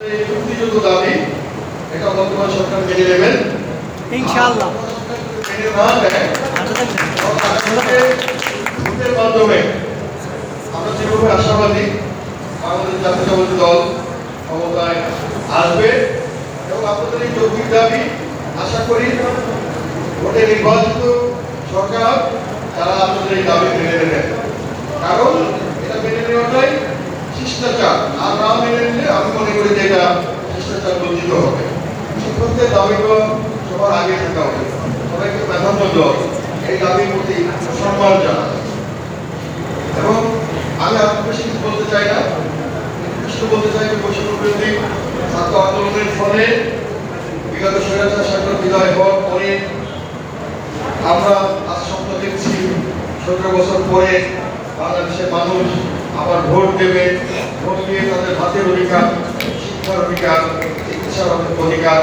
যুক্তিযুক্ত দাবি এটা বর্তমান সরকার মেনে নেবেন। ইনশাআল্লাহ। মেনে না নেয় ভোটের মাধ্যমে আমরা যেভাবে আশাবাদী আমাদের জাতীয়তাবাদী দল ক্ষমতায় আসবে এবং আপনাদের এই যৌক্তিক দাবি আশা করি ভোটে নির্বাচিত সরকার তারা আপনাদের এই দাবি মেনে নেবেন। কারণ এটা মেনে নেওয়াটাই শিষ্টাচার। আর না মেনে নিলে আমি মনে করি যে এটা শিষ্টাচার বঞ্চিত হবে শিক্ষকদের দাবিগুলো সবার আগে থাকা হবে। সবাইকে প্রাধান্য দেওয়া এই দাবির প্রতি সম্মান জানা এবং আমি আর বেশি বলতে চাই না। বলতে চাই যে বৈষম্য ছাত্র আন্দোলনের ফলে বিগত স্বৈরাচার সরকার বিদায় হওয়ার পরে আমরা আজ স্বপ্ন দেখছি, সতেরো বছর পরে বাংলাদেশের মানুষ আবার ভোট দেবে। ভোট দিয়ে তাদের হাতের অধিকার, শিক্ষার অধিকার, চিকিৎসার অধিকার